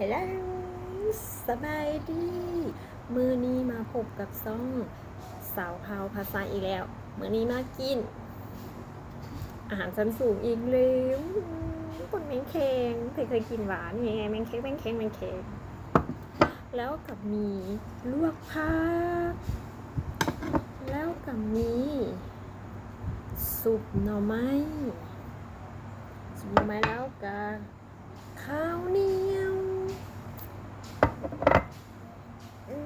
ฮลโหลสบายดี มือนี้มาพบกับซ่องสาวพาวภาษาอีกแล้ว มือนี้มากิน อาหารชั้นสูงอีกแล้วคนแมงแข็งเคยเคยกินหวานไงแมงเค้กแมงเค้กแมงเค้กแล้วกับมีลวกผักแล้วกับมีซุปหน่อไม้ซุปหน่อไม้แล้วกับข้าวเหนียวอื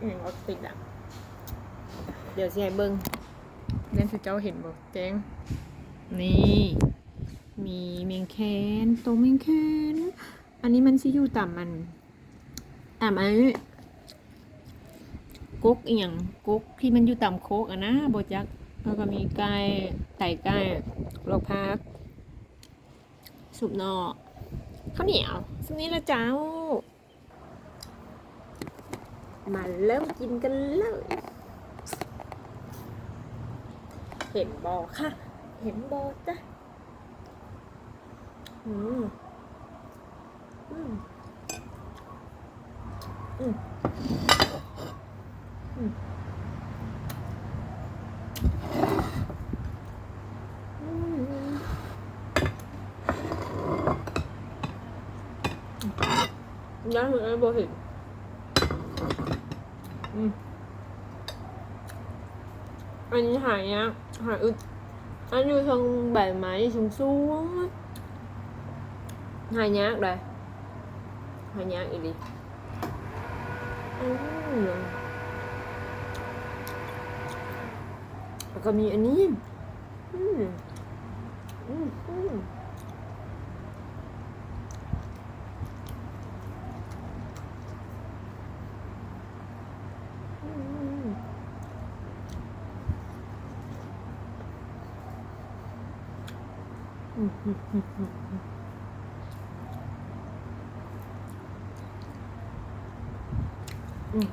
อยังออติดอะ เดี๋ยวสิให้เบิ้งเล่นสิเจ้าเห็นบ่แจ้งนี่ มีเมงแคนโตเมงแคนอันนี้มันสิอยู่ต่ำมันต่ำอันนี้กกอีหยังกกที่มันอยู่ต่ำโคกอะนะโบจักแล้วก็มีไก่ไต่ไก่ลวกพัก สุบนอกข้าวเหนียวสุนี้ละเจ้า มาเริ่มกินกันเลย เห็นบอค่ะ เห็นบอจ้ะอืมอืมอืมอืมอืมยังเหมือนบอเห็น อืมอันนี้หายากหายอึดอันอยู่ทางใบไม้สูงสูงหายากเลยหายากอีหลีอืมแล้วก็มีอันนี้อืมอืมอืมอืม อืมอืมอืมอืมอืมอืม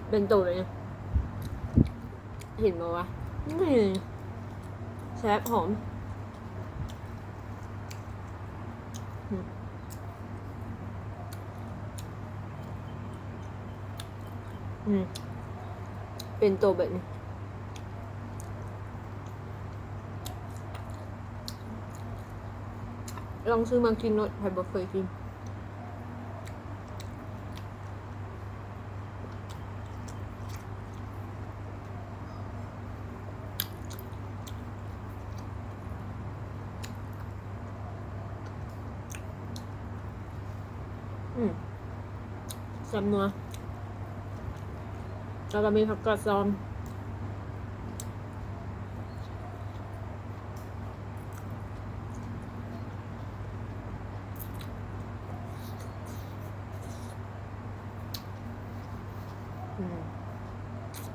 เป็นตัวเลยเห็นไหมวะนี่แซ่บหอมอืมอืมเป็นตัวแบบนี้ ลองซื้อมากินหน่อยใครบอกเคยกินอืมจำนัวแล้วก็มีผักกาดซอม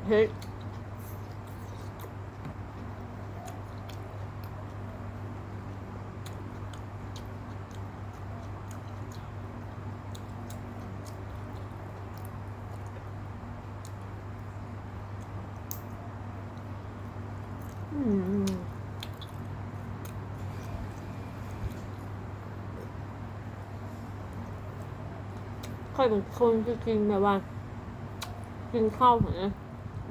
เฮ้ยค่อยเป็นคนที่กินแบบว่ากินข้าวเหมือน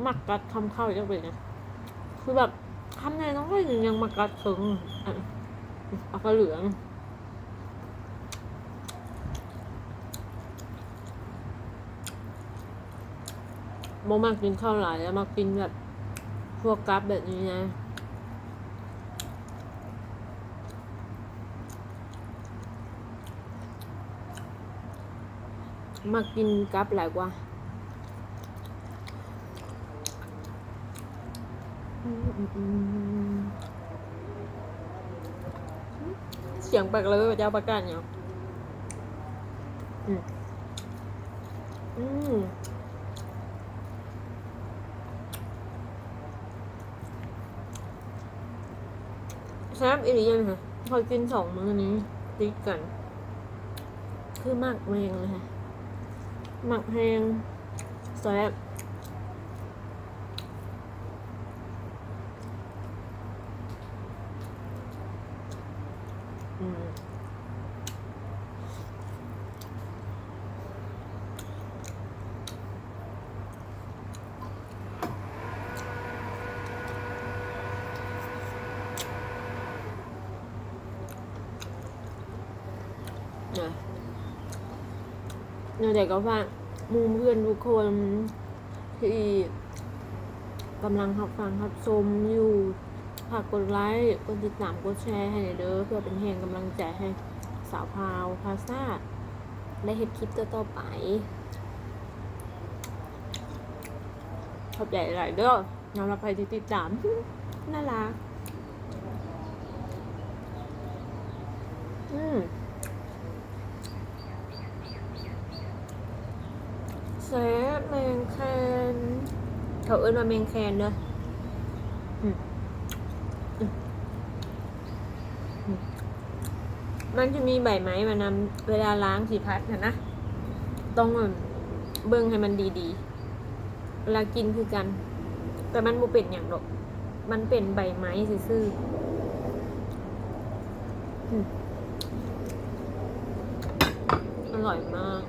มักกัดคำข้าวยังเป็นนะคือแบบคำในน้องก็ยังยังมักกัดถึงอะเอาก็เหลืองโมมากกินข้าวหลายแล้วมากินแบบพวกกับแบบนี้นะมากินกับหลายกว่า เสียงปากเลยว่าเจ้าประกันเนี่ยอืมอืมแซ่บอีหลียังค่ะพอกินสองมื้อนี้ติดกัน คือมากแรงเลยค่ะหมักแหงแซ่บ อืม เนื่องจากก็ฝากมูเพื่อนทุกคนที่กำลังรับฟังรับชมอยู่ฝากกดไลค์ กดติดตาม กดแชร์ให้หน่อยเด้อเพื่อเป็นแห่งกำลังใจให้สาวพาวพาซาได้เห็นคลิปต่อไป ขอบใจหลายเด้อนำรับไปที่ติดตาม น่ารัก อืม แซดแมงแคนเขาเอิ้นว่าแมงแคนเด้ออืมอืมอืมมันจะมีใบไม้มานำเวลาล้างสีพัดนะนะต้องเบิ่งให้มันดีๆ เวลากินคือกัน แต่มันบ่เป็นอย่างดอก มันเป็นใบไม้ซื่ออร่อยมาก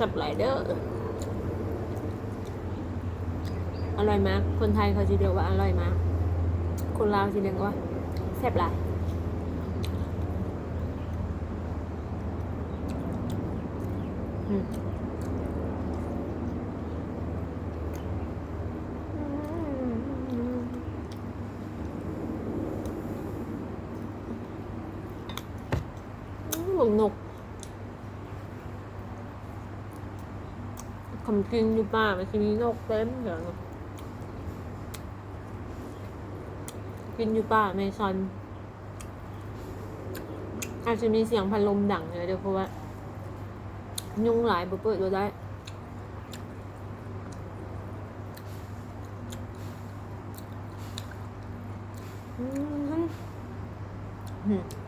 สับไหลายเดอร์อร่อยมาก คนไทยเขาจะเรียกว่าอร่อยมาก คนลาวจะเรียกว่าแซ่บหลายอืมหมวกนก คำกินอยู่ป่ามันจะมีนกเต็มเดี๋ยกินอยู่ป่าเมซอนอาจจะมีเสียงพัดลมดังเลยเดี๋ยวเพราะว่า ยุงหลายบ่เปิดดูได้อืมอืม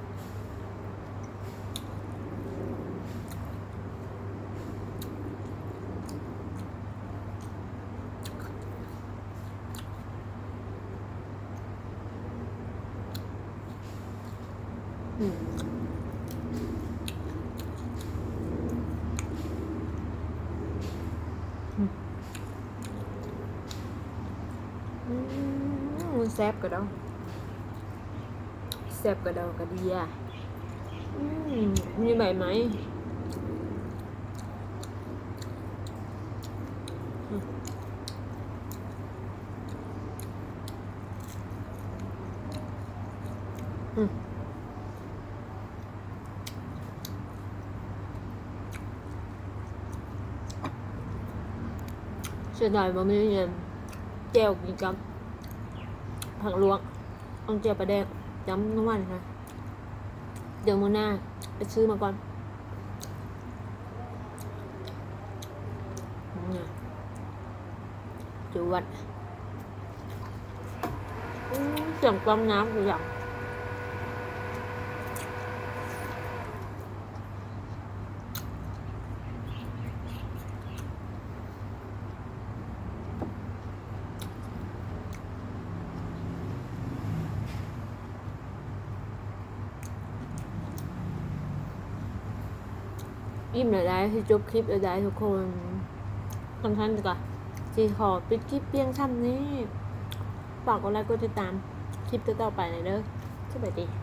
อืมอืมอื มแซ่บกระเดาแซ่บกระเดากระ ผักลวกต้องเจียวปลาแดกย้ำน้ำมันค่ะ เดี๋ยวมื้อหน้าไปซื้อมาก่อนนี่จวดเสียงกล้องน้ำคืออย่าง อิ่มเลยได้ที่จบคลิปหลยได้ทุกคนค่อนข้างดีกว่าจีขอปิดคลิปเพียงช่ำนี้ฝากกดไลค์กดติดตามคลิปต่อๆไปหน่อยเด้อสวัสดี